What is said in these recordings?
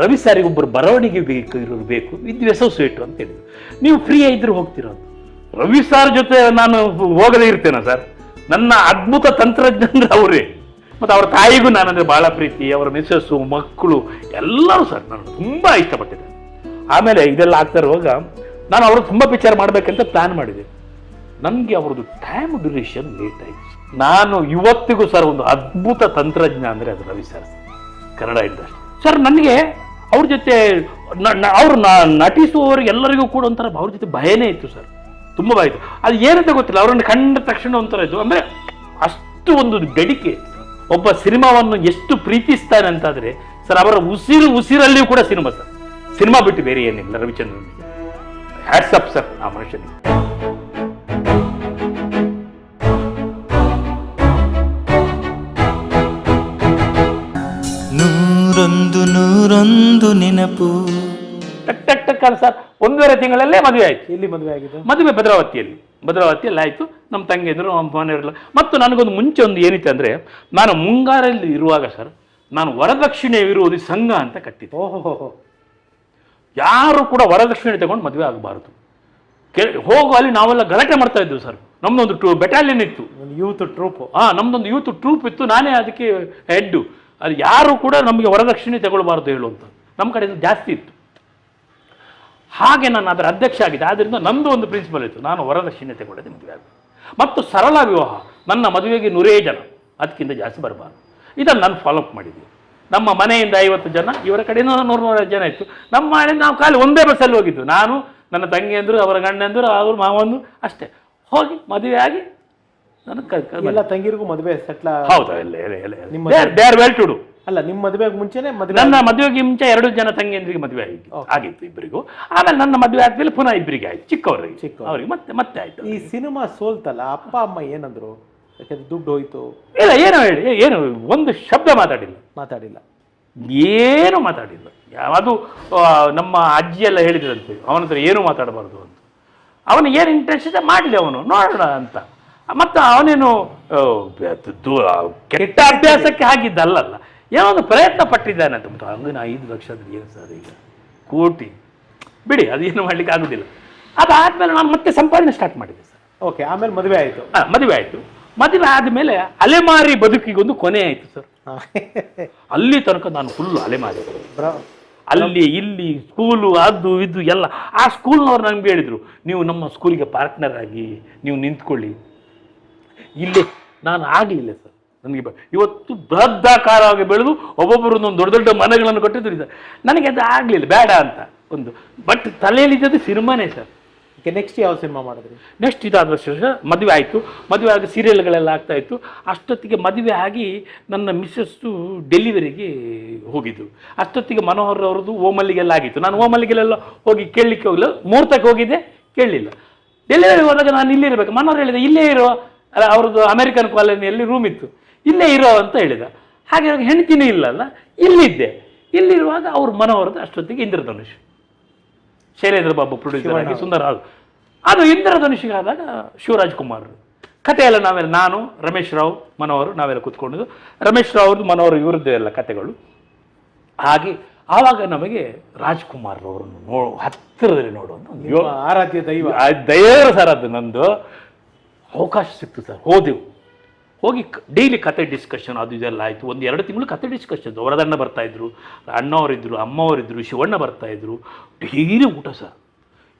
ರವಿ ಸಾರಿಗೆ ಒಬ್ಬರು ಬರವಣಿಗೆ ಬೇಕು ಇರೋರು ಬೇಕು ವಿದ್ ಅಸೋಸಿಯೇಟ್ ಅಂತ ಹೇಳಿದ್ರು. ನೀವು ಫ್ರೀ ಇದ್ರೆ ಹೋಗ್ತಿರೋದು ರವಿ ಸಾರ್ ಜೊತೆ ನಾನು ಹೋಗದೇ ಇರ್ತೇನೆ ಸರ್ ನನ್ನ ಅದ್ಭುತ ತಂತ್ರಜ್ಞಾನ ಅವರೇ. ಮತ್ತು ಅವ್ರ ತಾಯಿಗೂ ನಾನಂದರೆ ಭಾಳ ಪ್ರೀತಿ, ಅವರ ಮಿಸ್ಸಸ್ಸು ಮಕ್ಕಳು, ಎಲ್ಲರೂ ಸರ್ ನಾನು ತುಂಬ ಇಷ್ಟಪಟ್ಟಿದ್ದೆ ಆಮೇಲೆ ಇದೆಲ್ಲ ಆಗ್ತಾ ಇರುವಾಗ ನಾನು ಅವರು ತುಂಬ ಪಿಕ್ಚರ್ ಮಾಡಬೇಕಂತ ಪ್ಲಾನ್ ಮಾಡಿದೆ. ನನಗೆ ಅವ್ರದ್ದು ಟೈಮ್ ಡ್ಯೂರೇಷನ್ ಲೇಟ್ ಆಯಿತು ನಾನು ಇವತ್ತಿಗೂ ಸರ್ ಒಂದು ಅದ್ಭುತ ತಂತ್ರಜ್ಞ ಅಂದರೆ ಅದು Ravi sir Kannada industry. Sir ನನಗೆ ಅವ್ರ ಜೊತೆ ಅವರು ನಟಿಸುವವರು ಎಲ್ಲರಿಗೂ ಕೂಡ ಒಂಥರ ಅವ್ರ ಜೊತೆ ಭಯನೇ ಇತ್ತು ಸರ್. ತುಂಬ ಭಯ ಇತ್ತು. ಅದು ಏನಂತ ಗೊತ್ತಿಲ್ಲ, ಅವರನ್ನು ಕಂಡ ತಕ್ಷಣ ಒಂಥರ ಇತ್ತು ಅಂದರೆ ಅಷ್ಟು ಒಂದು ಬೆಡಿಕೆ. ಒಬ್ಬ ಸಿನಿಮಾವನ್ನು ಎಷ್ಟು ಪ್ರೀತಿಸ್ತಾನೆ ಅಂತಾದರೆ, ಸರ್, ಅವರ ಉಸಿರು ಉಸಿರಲ್ಲಿಯೂ ಕೂಡ ಸಿನಿಮಾ ಸರ್. ಸಿನಿಮಾ ಬಿಟ್ಟು ಬೇರೆ ಏನಿಲ್ಲ, ರವಿಚಂದ್ರನಿಗೆ. ಹ್ಯಾಟ್ಸ್ ಅಪ್ ಸರ್ ಆ ಮನುಷ್ಯನಿಗೆ. ನೂರೊಂದು ನೆನಪು. ಟಕ್ ಟಕ್ ಟಕ್ ಅಂತ ಸರ್ ಒಂದೂವರೆ ತಿಂಗಳಲ್ಲೇ ಮದುವೆ ಆಯ್ತು. ಇಲ್ಲಿ ಮದುವೆ ಆಗಿದೆ ಮದುವೆ ಭದ್ರಾವತಿಯಲ್ಲಿ. ಭದ್ರಾವತಿಯಲ್ಲಿ ಆಯ್ತು. ನಮ್ಮ ತಂಗಿಯಂದರು ನಮ್ಮ ಮನೆಯವರೆಲ್ಲ ಮತ್ತು ನನಗೊಂದು ಮುಂಚೆ ಒಂದು ಏನಿತ್ತು ಅಂದರೆ ನಾನು ಮುಂಗಾರಲ್ಲಿ ಇರುವಾಗ ಸರ್ ನಾನು ವರದಕ್ಷಿಣೆ ವಿರೋಧಿ ಸಂಘ ಅಂತ ಕಟ್ಟಿದ್ದೆ. ಓಹೋ ಯಾರು ಕೂಡ ವರದಕ್ಷಿಣೆ ತಗೊಂಡು ಮದುವೆ ಆಗಬಾರ್ದು. ಕೆ ಹೋಗು ಅಲ್ಲಿ ನಾವೆಲ್ಲ ಗಲಾಟೆ ಮಾಡ್ತಾ ಇದ್ವಿ ಸರ್. ನಮ್ಮದೊಂದು ಟೂ ಬೆಟಾಲಿಯನ್ ಇತ್ತು. ಒಂದು ಯೂತ್ ಟ್ರೂಪ್ ಹಾಂ ನಮ್ಮದೊಂದು ಯೂತ್ ಟ್ರೂಪ್ ಇತ್ತು. ನಾನೇ ಅದಕ್ಕೆ ಹೆಡ್ಡು ಅದು ಯಾರು ಕೂಡ ನಮಗೆ ವರದಕ್ಷಿಣೆ ತಗೊಳ್ಬಾರ್ದು ಹೇಳುವಂಥ ನಮ್ಮ ಕಡೆಯಿಂದ ಜಾಸ್ತಿ ಇತ್ತು. ಹಾಗೆ ನಾನು ಅದರ ಅಧ್ಯಕ್ಷ ಆಗಿದ್ದೆ. ಆದ್ದರಿಂದ ನಂದು ಒಂದು ಪ್ರಿನ್ಸಿಪಲ್ ಇತ್ತು. ನಾನು ವರದಕ್ಷಿಣೆ ತಗೊಳ್ಳದೆ ಮದುವೆ ಆಗಬೇಕು ಮತ್ತು ಸರಳ ವಿವಾಹ. ನನ್ನ ಮದುವೆಗೆ ನೂರೇ ಜನ. ಅದಕ್ಕಿಂತ ಜಾಸ್ತಿ ಬರಬಾರ್ದು. ಇದನ್ನು ನಾನು ಫಾಲೋಅಪ್ ಮಾಡಿದ್ದೆ. ನಮ್ಮ ಮನೆಯಿಂದ ಐವತ್ತು ಜನ, ಇವರ ಕಡೆಯಿಂದ ನೂರು ನೂರೈವತ್ತು ಜನ ಇತ್ತು. ನಮ್ಮ ಮನೆಯಿಂದ ನಾವು ಖಾಲಿ ಒಂದೇ ಬಸ್ಸಲ್ಲಿ ಹೋಗಿದ್ದು. ನಾನು, ನನ್ನ ತಂಗಿಯಂದರು ಅವರ ಗಂಡಂದರು, ಅವರು ಮಾವಂದು ಅಷ್ಟೇ. ಹೋಗಿ ಮದುವೆ ಆಗಿ ಎಲ್ಲ ತಂಗಿರಿಗೂ ಮದುವೆ ಸೆಟ್ಲ ಹೌದಾ ಎಲ್ಲ ಎಲ್ಲ ನಿಮ್ಮ they are well to do ಅಲ್ಲ ನಿಮ್ಮ ಮದುವೆಗೆ ಮುಂಚೆನೆ ಮದುವೆ ನನ್ನ ಮದುವೆಗೆ ಮುಂಚೆ ಎರಡು ಜನ ತಂಗಿಯಂದ್ರಿಗೆ ಮದುವೆ ಆಗಿತ್ತು ಆಗಿತ್ತು ಇಬ್ಬರಿಗೂ. ಆಮೇಲೆ ನನ್ನ ಮದುವೆ ಆದ್ಮೇಲೆ ಪುನಃ ಇಬ್ಬರಿಗೆ ಆಯ್ತು. ಚಿಕ್ಕವರಿಗೆ. ಚಿಕ್ಕ ಅವ್ರಿಗೆ ಮತ್ತೆ ಮತ್ತೆ ಆಯ್ತು ಈ ಸಿನಿಮಾ ಸೋಲ್ತಲ್ಲ ಅಪ್ಪ ಅಮ್ಮ ಏನಂದ್ರು? ಯಾಕಂದ್ರೆ ದುಡ್ಡು ಹೋಯ್ತು. ಇಲ್ಲ ಏನು ಹೇಳಿ ಏನು ಒಂದು ಶಬ್ದ ಮಾತಾಡಿಲ್ಲ. ಮಾತಾಡಿಲ್ಲ. ಏನು ಮಾತಾಡಿಲ್ಲ. ಅದು ನಮ್ಮ ಅಜ್ಜಿ ಎಲ್ಲ ಹೇಳಿದ್ರಂತೆ ಅವನ ಹತ್ರ ಏನು ಮಾತಾಡಬಾರ್ದು ಅಂತ. ಅವನು ಏನು ಇಂಟ್ರೆಸ್ಟ್ ಇದೆ ಮಾಡಲಿ ಅವನು. ನೋಡೋಣ ಅಂತ. ಮತ್ತು ಅವನೇನು ಕೆಟ್ಟ ಅಭ್ಯಾಸಕ್ಕೆ ಹಾಗಿದ್ದಲ್ಲಲ್ಲ. ಏನೋ ಒಂದು ಪ್ರಯತ್ನ ಪಟ್ಟಿದ್ದಾನೆ ಅಂತ ಮತ್ತು ಹಂಗೆ ನಾ ಐದು ಲಕ್ಷ ಅಂದ್ರೆ ಏನು ಸರ್ ಈಗ? ಕೋಟಿ. ಬಿಡಿ ಅದೇನು ಮಾಡ್ಲಿಕ್ಕೆ ಆಗೋದಿಲ್ಲ. ಅದಾದಮೇಲೆ ನಾನು ಮತ್ತೆ ಸಂಪಾದನೆ ಸ್ಟಾರ್ಟ್ ಮಾಡಿದೆ ಸರ್. ಓಕೆ ಆಮೇಲೆ ಮದುವೆ ಆಯಿತು. ಹಾಂ ಮದುವೆ ಆಯಿತು. ಮದುವೆ ಆದಮೇಲೆ ಅಲೆಮಾರಿ ಬದುಕಿಗೊಂದು ಕೊನೆ ಆಯಿತು ಸರ್. ಅಲ್ಲಿ ತನಕ ನಾನು ಫುಲ್ಲು ಅಲೆಮಾರಿ. ಅಲ್ಲಿ ಇಲ್ಲಿ ಸ್ಕೂಲು ಅದು ಇದು ಎಲ್ಲ. ಆ ಸ್ಕೂಲ್ನವ್ರು ನನಗೆ ಹೇಳಿದರು ನೀವು ನಮ್ಮ ಸ್ಕೂಲಿಗೆ ಪಾರ್ಟ್ನರ್ ಆಗಿ ನೀವು ನಿಂತ್ಕೊಳ್ಳಿ. ಇಲ್ಲಿ ನಾನು ಆಗಲಿಲ್ಲ ಸರ್. ನನಗೆ ಬ- ಇವತ್ತು ಬೃಹದಾಕಾರವಾಗಿ ಬೆಳೆದು ಒಬ್ಬೊಬ್ಬರು ಒಂದು ದೊಡ್ಡ ದೊಡ್ಡ ಮನೆಗಳನ್ನು ಕಟ್ಟಿದ್ರು ಸರ್. ನನಗೆ ಅದು ಆಗಲಿಲ್ಲ ಬೇಡ ಅಂತ ಒಂದು. ಬಟ್ ತಲೆಯಲ್ಲಿದ್ದದ್ದು ಸಿನಿಮಾನೇ ಸರ್. ಓಕೆ ನೆಕ್ಸ್ಟ್ ಯಾವ ಸಿನಿಮಾ ಮಾಡಿದ್ರಿ? ನೆಕ್ಸ್ಟ್ ಇದಾದ ವರ್ಷ ಮದುವೆ ಆಯಿತು. ಮದುವೆ ಆಗಿ ಸೀರಿಯಲ್ಗಳೆಲ್ಲ ಆಗ್ತಾ ಇತ್ತು. ಅಷ್ಟೊತ್ತಿಗೆ ಮದುವೆ ಆಗಿ ನನ್ನ ಮಿಸ್ಸಸ್ಸು ಡೆಲಿವರಿಗೆ ಹೋಗಿದ್ದು. ಅಷ್ಟೊತ್ತಿಗೆ ಮನೋಹರ್ ಅವ್ರದ್ದು ಓಮಲ್ಲಿಗೆಲ್ಲ ಆಗಿತ್ತು. ನಾನು ಓಮಲ್ಲಿಗೆಲ್ಲ ಹೋಗಿ ಕೇಳಲಿಕ್ಕೆ ಹೋಗಲಿಲ್ಲ. ಮುಹೂರ್ತಕ್ಕೆ ಹೋಗಿದ್ದೆ ಕೇಳಲಿಲ್ಲ. ಡೆಲಿವರಿ ಹೋದಾಗ ನಾನು ಇಲ್ಲಿರಬೇಕು ಮನೋಹರ್ ಹೇಳಿದೆ ಇಲ್ಲೇ ಇರೋ. ಅಲ್ಲ ಅವ್ರದ್ದು ಅಮೆರಿಕನ್ ಕಾಲೋನಿಯಲ್ಲಿ ರೂಮ್ ಇತ್ತು. ಇಲ್ಲೇ ಇರೋ ಅಂತ ಹೇಳಿದ. ಹಾಗೆ ಅವ್ರಿಗೆ ಹೆಂಡ್ತಿನೂ ಇಲ್ಲಲ್ಲ ಇಲ್ಲಿದ್ದೆ. ಇಲ್ಲಿರುವಾಗ ಅವ್ರ ಮನೋಹರದ ಅಷ್ಟೊತ್ತಿಗೆ ಇಂದ್ರಧನುಷ್. ಶೈಲೇಂದ್ರ ಬಾಬು ಪ್ರೊಡ್ಯೂಸರ್ ಆಗಿ ಸುಂದರ ಅದು ಅದು ಇಂದ್ರಧನುಷಿಗೆ ಆದಾಗ ಶಿವರಾಜ್ ಕುಮಾರ್. ಕತೆ ಎಲ್ಲ ನಾವೆಲ್ಲ ನಾನು ರಮೇಶ್ ರಾವ್ ಮನೋಹರ್ ನಾವೆಲ್ಲ ಕೂತ್ಕೊಂಡಿದ್ದು. ರಮೇಶ್ ರಾವ್ ಅವ್ರದ್ದು ಮನೋಹರ್ ಇವ್ರದ್ದು ಎಲ್ಲ ಕತೆಗಳು ಹಾಗೆ ಆವಾಗ ನಮಗೆ ರಾಜ್ಕುಮಾರ್ ಅವರನ್ನು ನೋ ಹತ್ತಿರದಲ್ಲಿ ನೋಡುವಂಥ ದೈವ. ಆ ದಯೇರ ಸರ್ ಅದು ನಂದು. ಅವಕಾಶ ಸಿಕ್ತು ಸರ್. ಹೋದೆವು. ಹೋಗಿ ಡೈಲಿ ಕತೆ ಡಿಸ್ಕಷನ್ ಅದು ಇದೆಲ್ಲ ಆಯಿತು. ಒಂದು ಎರಡು ತಿಂಗಳು ಕತೆ ಡಿಸ್ಕಷನ್ ವರದಣ್ಣ ಬರ್ತಾಯಿದ್ರು ಅಣ್ಣವರಿದ್ದರು ಅಮ್ಮವರಿದ್ದರು ಶಿವಣ್ಣ ಬರ್ತಾಯಿದ್ರು ಡೈಲಿ ಊಟ ಸರ್.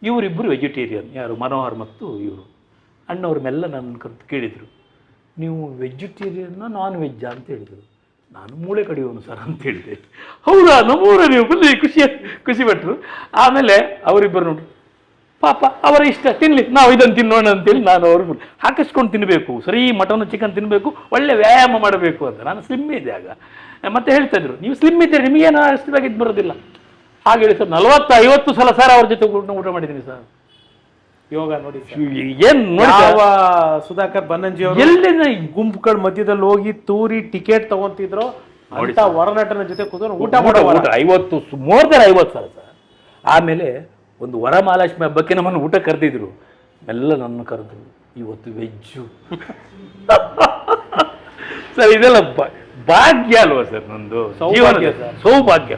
ಇವರಿಬ್ಬರು ವೆಜಿಟೇರಿಯನ್ ಯಾರು? ಮನೋಹರ್ ಮತ್ತು ಇವರು. ಅಣ್ಣವ್ರ ಮೆಲ್ಲ ನನ್ನ ಕರೆದು ಕೇಳಿದರು. ನೀವು ವೆಜಿಟೇರಿಯನ್ನ ನಾನ್ ವೆಜ್ಜಾ ಅಂತ ಹೇಳಿದರು. ನಾನು ಮೂಳೆ ಕಡಿಯೋನು ಸರ್ ಅಂತ ಹೇಳಿದೆ. ಹೌದಾ? ನಮ್ಮೂರ ನೀವು ಖುಷಿ ಖುಷಿ ಪಟ್ಟರು ಆಮೇಲೆ ಅವರಿಬ್ಬರು ನೋಡ್ರು. ಪಾಪ ಅವರ ಇಷ್ಟ ತಿನ್ಲಿ. ನಾವು ಇದನ್ನು ತಿನ್ನೋಣ ಅಂತೇಳಿ ನಾನು ಅವ್ರ ಹಾಕಿಸ್ಕೊಂಡು ತಿನ್ನಬೇಕು ಸರಿ ಮಟನ್ ಚಿಕನ್ ತಿನ್ನಬೇಕು ಒಳ್ಳೆ ವ್ಯಾಯಾಮ ಮಾಡಬೇಕು ಅಂತ. ನಾನು ಸ್ಲಿಮ್ ಇದೆ ಆಗ. ಮತ್ತೆ ಹೇಳ್ತಾ ಇದ್ರು ನೀವು ಸ್ಲಿಮ್ ಇದ್ದೀರಿ ನಿಮಗೇನು ಅಷ್ಟು ಬೇಗ ಇದು ಬರೋದಿಲ್ಲ? ಹಾಗೆ ಹೇಳಿ ಸರ್ ನಲವತ್ತು ಐವತ್ತು ಸಲ ಸರ್ ಅವ್ರ ಜೊತೆ ಊಟ ಮಾಡಿದ್ದೀನಿ ಸರ್ ಯೋಗ ನೋಡಿ ಏನ್ ಸುಧಾಕರ್ ಬನ್ನಂಜಿ ಅವರು? ಗುಂಪು ಗುಂಪುಗಳ ಮಧ್ಯದಲ್ಲಿ ಹೋಗಿ ತೂರಿ ಟಿಕೆಟ್ ತಗೊಂತಿದ್ರು ವರನಟನ ಜೊತೆ ಕೂತ್ಕೊಂಡು ಊಟ ಮಾಡೋ ಐವತ್ತು ಮೋರ್ ದನ್ ಐವತ್ತು ಸಲ ಸರ್ ಆಮೇಲೆ ಒಂದು ವರಮಹಾಲಕ್ಷ್ಮಿ ಹಬ್ಬಕ್ಕೆ ನಮ್ಮನ್ನು ಊಟ ಕರೆದಿದ್ರು. ಎಲ್ಲ ನನ್ನ ಕರೆದು ಇವತ್ತು ವೆಜ್ಜು ಸರ್ ಇದೆಲ್ಲ ಭಾಗ್ಯ ಅಲ್ವಾ ಸರ್ ನಂದು ಸೌಭಾಗ್ಯ ಸರ್. ಸೌಭಾಗ್ಯ.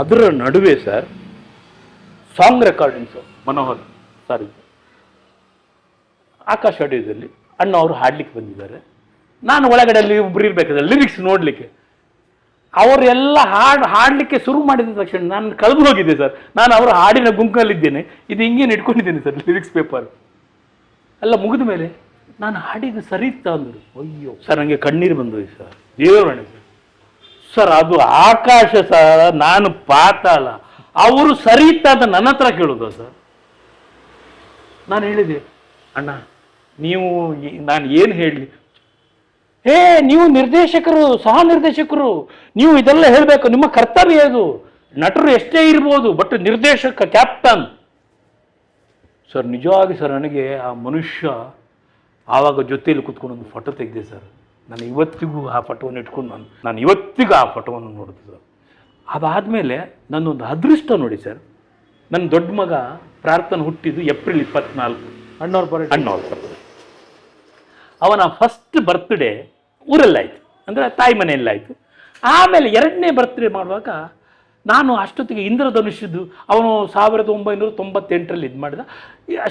ಅದರ ನಡುವೆ sir song recording sir Manohar sorry Akash ಆಡಿಯೋದಲ್ಲಿ ಅಣ್ಣ ಅವರು ಹಾಡ್ಲಿಕ್ಕೆ ಬಂದಿದ್ದಾರೆ. ನಾನು ಒಳಗಡೆ ಅಲ್ಲಿ ಒಬ್ರು ಇರ್ಬೇಕಾದ್ರೆ ಲಿರಿಕ್ಸ್ ನೋಡಲಿಕ್ಕೆ. ಅವರೆಲ್ಲ ಹಾಡು ಹಾಡಲಿಕ್ಕೆ ಶುರು ಮಾಡಿದ ತಕ್ಷಣ ನಾನು ಕಳೆದು ಹೋಗಿದ್ದೆ ಸರ್. ನಾನು ಅವರ ಹಾಡಿನ ಗುಂಕಲ್ಲಿದ್ದೇನೆ ಇದು ಹಿಂಗೇನು ಇಟ್ಕೊಂಡಿದ್ದೇನೆ ಸರ್ ಲಿರಿಕ್ಸ್ ಪೇಪರ್ ಎಲ್ಲ ಮುಗಿದ ಮೇಲೆ ನಾನು ಹಾಡಿದ್ದು ಸರಿ ಇತ್ತ ಅಂದರು. ಅಯ್ಯೋ. ಸರ್ ನನಗೆ ಕಣ್ಣೀರು ಬಂದೋಯ್ತು ಸರ್. ದೇವರಣೆ ಸರ್. ಸರ್ ಅದು ಆಕಾಶ ಸರ್ ನಾನು ಪಾತಾಳ ಅವರು ಸರಿ ಇತ್ತ ಅಂತ ನನ್ನ ಹತ್ರ ಕೇಳೋದು ಸರ್? ನಾನು ಹೇಳಿದೆ ಅಣ್ಣ ನೀವು ನಾನು ಏನು ಹೇಳಲಿ ಹೇ ನೀವು ನಿರ್ದೇಶಕರು ಸಹ ನಿರ್ದೇಶಕರು ನೀವು ಇದೆಲ್ಲ ಹೇಳಬೇಕು. ನಿಮ್ಮ ಕರ್ತವ್ಯ ಇದು. ನಟರು ಎಷ್ಟೇ ಇರ್ಬೋದು ಬಟ್ ನಿರ್ದೇಶಕ ಕ್ಯಾಪ್ಟನ್ ಸರ್ ನಿಜವಾಗಿ ಸರ್ ನನಗೆ ಆ ಮನುಷ್ಯ ಆವಾಗ ಜೊತೆಯಲ್ಲಿ ಕುತ್ಕೊಂಡು ಒಂದು ಫೋಟೋ ತೆಗೆದೆ ಸರ್. ನಾನು ಇವತ್ತಿಗೂ ಆ ಫೋಟೋವನ್ನು ಇಟ್ಕೊಂಡು ನಾನು ನಾನು ಇವತ್ತಿಗೂ ಆ ಫೋಟೋವನ್ನು ನೋಡಿದೆ ಸರ್. ಅದಾದಮೇಲೆ ನನ್ನೊಂದು ಅದೃಷ್ಟ ನೋಡಿ ಸರ್. ನನ್ನ ದೊಡ್ಡ ಮಗ ಪ್ರಾರ್ಥನೆ ಹುಟ್ಟಿದ್ದು ಏಪ್ರಿಲ್ ಇಪ್ಪತ್ನಾಲ್ಕು. ಅಣ್ಣವ್ರ ಅಣ್ಣವ್ರ ಅವನ ಫಸ್ಟ್ ಬರ್ತ್ಡೇ ಊರಲ್ಲಾಯಿತು. ಅಂದರೆ ತಾಯಿ ಮನೆಯಲ್ಲಾಯಿತು. ಆಮೇಲೆ ಎರಡನೇ ಬರ್ತ್ಡೇ ಮಾಡುವಾಗ ನಾನು ಅಷ್ಟೊತ್ತಿಗೆ ಇಂದ್ರಧನುಷ್ಯದ್ದು ಅವನು ಸಾವಿರದ ಒಂಬೈನೂರ ತೊಂಬತ್ತೆಂಟರಲ್ಲಿ ಇದು ಮಾಡಿದ.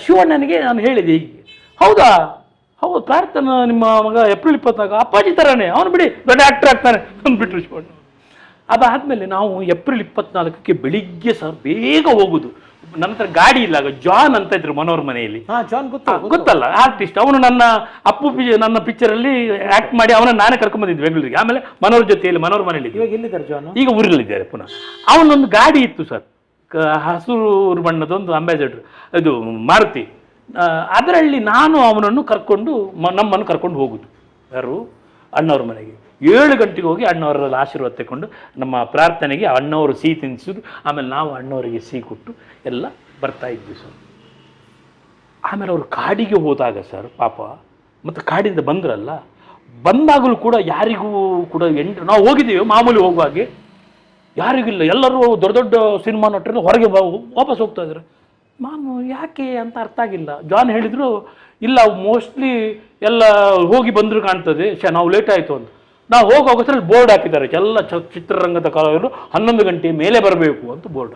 ಶಿವಣ್ಣನಿಗೆ ನಾನು ಹೇಳಿದೆ ಹೀಗೆ. ಹೌದಾ? ಹೌದು, ಪ್ರಾರ್ಥನಾ ನಿಮ್ಮ ಮಗ ಏಪ್ರಿಲ್ ಇಪ್ಪತ್ನಾಲ್ಕು, ಅಪ್ಪಾಜಿ ಥರನೇ ಅವನು ಬಿಡಿ, ದೊಡ್ಡ ಆ್ಯಕ್ಟರ್ ಆಗ್ತಾನೆ ಅಂದ್ಬಿಟ್ರು ಶಿವಣ್ಣ. ಅದಾದಮೇಲೆ ನಾವು ಏಪ್ರಿಲ್ ಇಪ್ಪತ್ನಾಲ್ಕಕ್ಕೆ ಬೆಳಿಗ್ಗೆ ಸರ್ ಬೇಗ ಹೋಗುದು. ನನ್ನ ಹತ್ರ ಗಾಡಿ ಇಲ್ಲ ಜಾನ್ ಅಂತ ಇದ್ರು ಮನೋಹರ್ ಮನೆಯಲ್ಲಿ. ಹಾ ಜಾನ್ ಗೊತ್ತು ಗೊತ್ತಲ್ಲ ಆರ್ಟಿಸ್ಟ್ ಅವನು ನನ್ನ ಅಪ್ಪು ನನ್ನ ಪಿಕ್ಚರ್ ಅಲ್ಲಿ ಆಕ್ಟ್ ಮಾಡಿ ಅವನ ನಾನೇ ಕರ್ಕೊಂಬಂದಿದ್ದೆ ಬೆಂಗಳೂರಿಗೆ. ಆಮೇಲೆ ಮನೋಹರ್ ಜೊತೆಯಲ್ಲಿ ಮನೋರ್ ಮನೆಯಲ್ಲಿ ಇವಾಗ ಎಲ್ಲಿದ್ದಾರೆ ಜಾನ್? ಈಗ ಊರಲ್ಲಿದ್ದಾರೆ ಪುನಃ. ಅವನೊಂದು ಗಾಡಿ ಇತ್ತು ಸರ್ ಹಸೂರು ಬಣ್ಣದೊಂದು ಅಂಬಾಸಿಡರ್ ಇದು ಮಾರುತಿ. ಅದರಲ್ಲಿ ನಾನು ಅವನನ್ನು ಕರ್ಕೊಂಡು ನಮ್ಮನ್ನು ಕರ್ಕೊಂಡು ಹೋಗುದು ಯಾರು? ಅಣ್ಣವ್ರ ಮನೆಗೆ. ಏಳು ಗಂಟೆಗೆ ಹೋಗಿ ಅಣ್ಣವರಲ್ಲಿ ಆಶೀರ್ವಾದ ತಗೊಂಡು ನಮ್ಮ ಪ್ರಾರ್ಥನೆಗೆ ಅಣ್ಣವರು ಸಿಹಿ ತಿನ್ನಿಸಿದ್ರು. ಆಮೇಲೆ ನಾವು ಅಣ್ಣವರಿಗೆ ಸಿಹಿ ಕೊಟ್ಟು ಎಲ್ಲ ಬರ್ತಾ ಇದ್ವಿ ಸರ್. ಆಮೇಲೆ ಅವರು ಕಾಡಿಗೆ ಹೋದಾಗ ಸರ್, ಪಾಪ, ಮತ್ತು ಕಾಡಿಂದ ಬಂದ್ರಲ್ಲ, ಬಂದಾಗಲೂ ಕೂಡ ಯಾರಿಗೂ ಕೂಡ ಎಂಟು, ನಾವು ಹೋಗಿದ್ದೀವಿ, ಮಾಮೂಲಿ ಹೋಗುವಾಗೆ ಯಾರಿಗಿಲ್ಲ ಎಲ್ಲರೂ ದೊಡ್ಡ ದೊಡ್ಡ ಸಿನಿಮಾ ನಟರೆಲ್ಲ ಹೊರಗೆ ವಾಪಸ್ ಹೋಗ್ತಾ ಇದ್ರು ಮಾಮು, ಯಾಕೆ ಅಂತ ಅರ್ಥ ಆಗಿಲ್ಲ. ಜಾನ್ ಹೇಳಿದ್ರು, ಇಲ್ಲ, ಮೋಸ್ಟ್ಲಿ ಎಲ್ಲ ಹೋಗಿ ಬಂದರು ಕಾಣ್ತದೆ, ಶ ನಾವು ಲೇಟ್ ಆಯಿತು ಅಂತ. ನಾವು ಹೋಗುವಾಗಷ್ಟರಲ್ಲಿ ಬೋರ್ಡ್ ಹಾಕಿದ್ದಾರೆ. ಎಲ್ಲ ಚ ಚಿತ್ರರಂಗದ ಕಲಾವಿದರು ಹನ್ನೊಂದು ಗಂಟೆ ಮೇಲೆ ಬರಬೇಕು ಅಂತ ಬೋರ್ಡ್.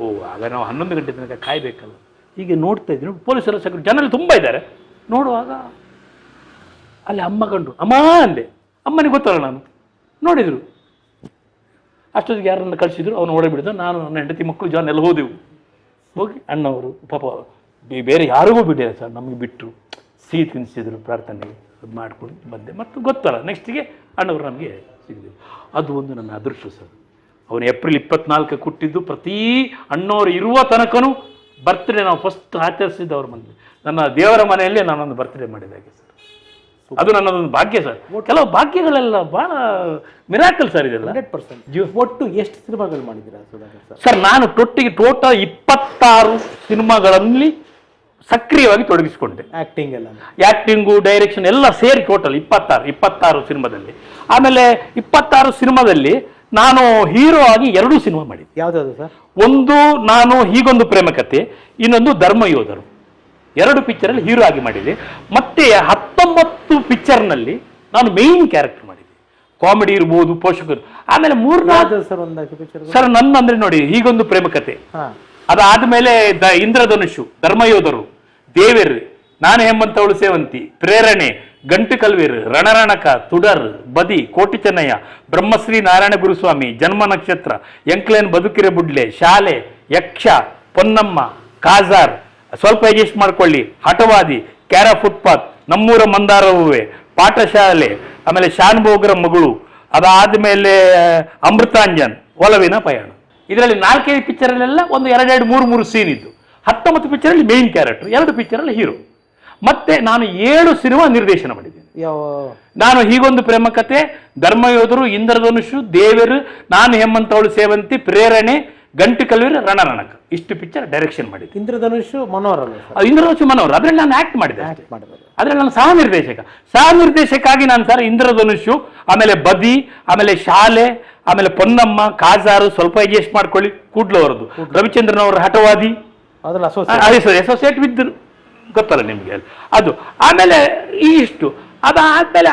ಓ, ಆಗ ನಾವು ಹನ್ನೊಂದು ಗಂಟೆ ತನಕ ಕಾಯಬೇಕಲ್ಲ. ಹೀಗೆ ನೋಡ್ತಾ ಇದ್ದೀನಿ. ಪೊಲೀಸರು ಸೆಕ್ಯೂರಿಟಿ ಜನರಲ್ಲಿ ತುಂಬ ಇದ್ದಾರೆ. ನೋಡುವಾಗ ಅಲ್ಲಿ ಅಮ್ಮ ಕಂಡು, ಅಮ್ಮ ಅಂದೆ. ಅಮ್ಮನಿಗೆ ಗೊತ್ತಲ್ಲ ನಾನು. ನೋಡಿದರು. ಅಷ್ಟೊತ್ತಿಗೆ ಯಾರನ್ನು ಕಳಿಸಿದ್ರು, ಅವನು ಓಡಬಿಡಿದ ನಾನು ನನ್ನ ಹೆಂಡತಿ ಮಕ್ಕಳು ಜನ ಎಲ್ಲ ಹೋದೆವು. ಹೋಗಿ ಅಣ್ಣವರು, ಪಾಪ ಬೇರೆ ಯಾರಿಗೂ ಬಿಟ್ಟಿಲ್ಲ ಸರ್. ನಮಗೆ ಬಿಟ್ಟರು. ಸಿಹಿ ತಿನ್ನಿಸಿದ್ರು ಪ್ರಾರ್ಥನೆಗೆ. ಅದು ಮಾಡ್ಕೊಂಡು ಬಂದೆ. ಮತ್ತು ಗೊತ್ತಲ್ಲ ನೆಕ್ಸ್ಟಿಗೆ ಅಣ್ಣವರು ನಮಗೆ ಸಿಗಲಿಲ್ಲ ಅದು ಒಂದು ನನ್ನ ಅದೃಷ್ಟ ಸರ್. ಅವನು ಏಪ್ರಿಲ್ ಇಪ್ಪತ್ನಾಲ್ಕು ಕೊಟ್ಟಿದ್ದು ಪ್ರತಿ ಅಣ್ಣವರು ಇರುವ ತನಕನೂ ಬರ್ತ್ಡೇ ನಾವು ಫಸ್ಟ್ ಆಚರಿಸಿದ್ದು ಅವ್ರ ಮನೇಲಿ. ನನ್ನ ದೇವರ ಮನೆಯಲ್ಲೇ ನಾನೊಂದು ಬರ್ತ್ಡೇ ಮಾಡಿದಾಗೆ ಸರ್. ಅದು ನನ್ನದೊಂದು ಭಾಗ್ಯ ಸರ್. ಕೆಲವು ಭಾಗ್ಯಗಳೆಲ್ಲ ಭಾಳ ಮಿರಾಕಲ್ ಸರ್ ಇದೆಲ್ಲ. Hundred percent. ಒಟ್ಟು ಎಷ್ಟು ಸಿನಿಮಾಗಳು ಮಾಡಿದ್ದೀರಾ ಸರ್? ಸರ್ ನಾನು ಟೊಟ್ಟಿಗೆ ಟೋಟಲ್ ಇಪ್ಪತ್ತಾರು ಸಿನಿಮಾಗಳಲ್ಲಿ ಸಕ್ರಿಯವಾಗಿ ತೊಡಗಿಸಿಕೊಂಡೆ. ಆಕ್ಟಿಂಗ್ ಎಲ್ಲ. ಆ್ಯಕ್ಟಿಂಗು ಡೈರೆಕ್ಷನ್ ಎಲ್ಲ ಸೇರಿ ಟೋಟಲ್ ಇಪ್ಪತ್ತಾರು ಇಪ್ಪತ್ತಾರು ಸಿನಿಮಾದಲ್ಲಿ. ಆಮೇಲೆ ಇಪ್ಪತ್ತಾರು ಸಿನಿಮಾದಲ್ಲಿ ನಾನು ಹೀರೋ ಆಗಿ ಎರಡು ಸಿನಿಮಾ ಮಾಡಿದ್ದೆ. ಯಾವ್ದಾದ್ರು ಸರ್? ಒಂದು ನಾನು ಹೀಗೊಂದು ಪ್ರೇಮಕತೆ ಇನ್ನೊಂದು ಧರ್ಮಯೋಧರು. ಎರಡು ಪಿಕ್ಚರಲ್ಲಿ ಹೀರೋ ಆಗಿ ಮಾಡಿದೆ ಮತ್ತೆ ಹತ್ತೊಂಬತ್ತು ಪಿಕ್ಚರ್ನಲ್ಲಿ ನಾನು ಮೇಯ್ನ್ ಕ್ಯಾರೆಕ್ಟರ್ ಮಾಡಿದ್ದೆ. ಕಾಮಿಡಿ ಇರ್ಬೋದು ಪೋಷಕರು. ಆಮೇಲೆ ಮೂರ್ನಾಲ್ಕು ಸರ್ ಒಂದು ಪಿಕ್ಚರ್ ಸರ್ ನನ್ನ ಅಂದ್ರೆ ನೋಡಿ ಹೀಗೊಂದು ಪ್ರೇಮಕತೆ ಕಥೆ ಅದಾದ್ಮೇಲೆ ದ ಇಂದ್ರಧನುಷು ಧರ್ಮಯೋಧರು. ದೇವೇರ್ ನಾನು ಹೆಮ್ಮಂತವಳು ಸೇವಂತಿ, ಪ್ರೇರಣೆ, ಗಂಟು ಕಲ್ವೀರ್ ರಣರಣಕ, ತುಡರ್, ಬದಿ ಕೋಟಿ ಚೆನ್ನಯ್ಯ ಬ್ರಹ್ಮಶ್ರೀ ನಾರಾಯಣ ಗುರುಸ್ವಾಮಿ, ಜನ್ಮ ನಕ್ಷತ್ರ, ಎಂಕ್ಲೇನ್ ಬದುಕಿರೆ ಬುಡ್ಲೆ, ಶಾಲೆ, ಯಕ್ಷ, ಪೊನ್ನಮ್ಮ ಕಾಜಾರ್ ಸ್ವಲ್ಪ ಅಡ್ಜಸ್ಟ್ ಮಾಡ್ಕೊಳ್ಳಿ, ಹಠವಾದಿ, ಕ್ಯಾರ ಫುಟ್ಪಾತ್, ನಮ್ಮೂರ ಮಂದಾರ ಹೂವೆ ಪಾಠಶಾಲೆ, ಆಮೇಲೆ ಶಾನುಭೋಗರ ಮಗಳು ಅದಾದ್ಮೇಲೆ ಅಮೃತಾಂಜನ್, ಒಲವಿನ ಪಯಣ. ಇದರಲ್ಲಿ ನಾಲ್ಕೈದು ಪಿಕ್ಚರಲ್ಲೆಲ್ಲ ಒಂದು ಎರಡೆರಡು ಮೂರು ಮೂರು ಸೀನ್ ಇದ್ದು. ಹತ್ತೊಂಬತ್ತು ಪಿಕ್ಚರಲ್ಲಿ ಮೇನ್ ಕ್ಯಾರೆಕ್ಟರ್ ಎರಡು ಪಿಕ್ಚರಲ್ಲಿ ಹೀರೋ ಮತ್ತೆ ನಾನು ಏಳು ಸಿನಿಮಾ ನಿರ್ದೇಶನ ಮಾಡಿದ್ದೇನೆ. ನಾನು ಹೀಗೊಂದು ಪ್ರೇಮ ಕತೆ ಧರ್ಮಯೋಧರು ಇಂದ್ರಧನುಷು ದೇವರು ನಾನು ಹೆಮ್ಮಂತವಳು ಸೇವಂತಿ ಪ್ರೇರಣೆ ಗಂಟು ಕಲ್ವಿರ್ ರಣರಣಕ ಇಷ್ಟು ಪಿಕ್ಚರ್ ಡೈರೆಕ್ಷನ್ ಮಾಡಿದ್ದೆ. ಇಂದ್ರಧನುಷ್ ಮನೋಹರ್ ಇಂದ್ರಧನುಷ್ ಮನೋಹರ್. ಅದ್ರಲ್ಲಿ ನಾನು ಆಕ್ಟ್ ಮಾಡಿದೆ ಅದರಲ್ಲಿ ನಾನು ಸಹ ನಿರ್ದೇಶಕ. ಸಹ ನಿರ್ದೇಶಕಾಗಿ ನಾನು ಸರ್ ಇಂದ್ರಧನುಷು ಆಮೇಲೆ ಬದಿ ಆಮೇಲೆ ಶಾಲೆ ಆಮೇಲೆ ಪೊನ್ನಮ್ಮ ಕಾಜಾರು ಸ್ವಲ್ಪ ಅಡ್ಜಸ್ಟ್ ಮಾಡ್ಕೊಳ್ಳಿ. ಕೂಡ್ಲವರದು ರವಿಚಂದ್ರನ್ ಅವರ ಹಠವಾದಿ. ಅದ್ರಲ್ಲಿ ಅಸೋಸಿಯೇಟ್ ಸರ್ ಅಸೋಸಿಯೇಟ್ ವಿತ್ ಗೊತ್ತಲ್ಲ ನಿಮಗೆ ಅದು ಆಮೇಲೆ ಈ ಇಷ್ಟು. ಅದಾದ್ಮೇಲೆ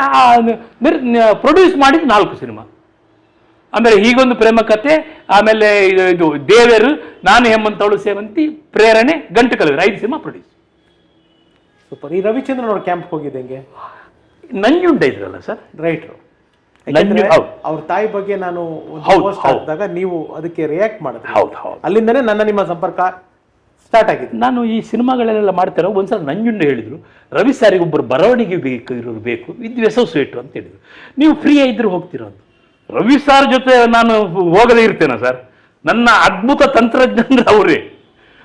ಪ್ರೊಡ್ಯೂಸ್ ಮಾಡಿದ ನಾಲ್ಕು ಸಿನಿಮಾ ಆಮೇಲೆ ಹೀಗೊಂದು ಪ್ರೇಮ ಕತೆ ಆಮೇಲೆ ಇದು ಇದು ದೇವರು ನಾನು ಹೆಮ್ಮಂತವಳು ಸೇವಂತಿ ಪ್ರೇರಣೆ ಗಂಟು ಕಲಿದ್ರು ಐದು ಸಿನಿಮಾ ಪ್ರೊಡ್ಯೂಸ್ ಸೂಪರ್ ಈ ರವಿಚಂದ್ರನ್ ಅವ್ರ ಕ್ಯಾಂಪ್ ಹೋಗಿದ್ದೆ ಹೆಂಗೆ? ನಂಜುಂಡ ಇದ್ರಲ್ಲ ಸರ್? ರೈಟ್ರು ಅವ್ರ ತಾಯಿ ಬಗ್ಗೆ ನಾನು ಹಾಕಿದಾಗ ನೀವು ಅದಕ್ಕೆ ರಿಯಾಕ್ಟ್ ಮಾಡಿದ್ರಿ. ಹೌದು ಹೌದು. ಅಲ್ಲಿಂದನೇ ನನ್ನ ನಿಮ್ಮ ಸಂಪರ್ಕ. ಸ್ಟಾರ್ಟ್ ಆಗಿದೆ ನಾನು ಈ ಸಿನಿಮಾಗಳೆಲ್ಲ ಮಾಡ್ತಾರೆ ಒಂದ್ಸಲ ನಂಜುಂಡ ಹೇಳಿದರು ರವಿ ಸಾರಿಗೆ ಒಬ್ಬರು ಬರವಣಿಗೆ ಬೇಕು ಇರೋರು ಬೇಕು ಇದು ಅಸೋಸಿಯೇಟ್ ಅಂತ ಹೇಳಿದರು. ನೀವು ಫ್ರೀ ಇದ್ರೆ ಹೋಗ್ತೀರಾ ಅಂತ. ರವಿ ಸಾರ್ ಜೊತೆ ನಾನು ಹೋಗದೇ ಇರ್ತೇನೆ ಸರ್? ನನ್ನ ಅದ್ಭುತ ತಂತ್ರಜ್ಞಾನ ಅವರೇ.